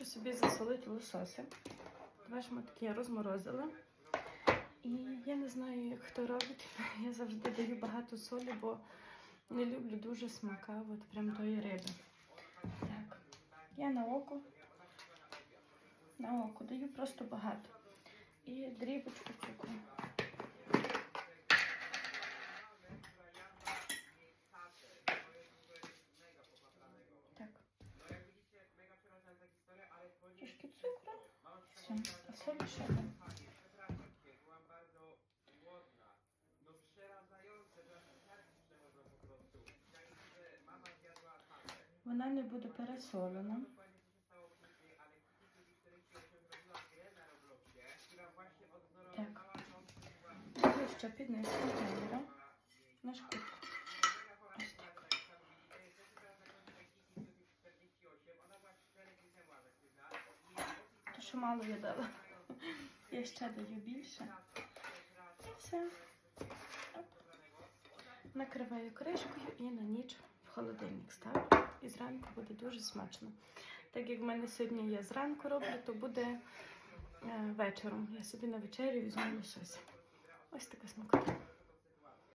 Хочу собі засолити лосося. Два я розморозила. І я не знаю, як хто робить. Я завжди даю багато солі, бо не люблю дуже смака, от прям тої риби. Так, я на око. На око даю просто багато. І дрібочку цукру. Все. Szedł. Вона не буде пересолена. Так. Ще під низ на шкурку. Ось так. То, що мало я дала. Я ще даю більше. І все. Накриваю кришкою і на ніч в холодильник ставлю. І зранку буде дуже смачно. Так як в мене сьогодні я зранку роблю, то буде е, вечором. Я собі на вечерю візьму лосось. Ось така смакота.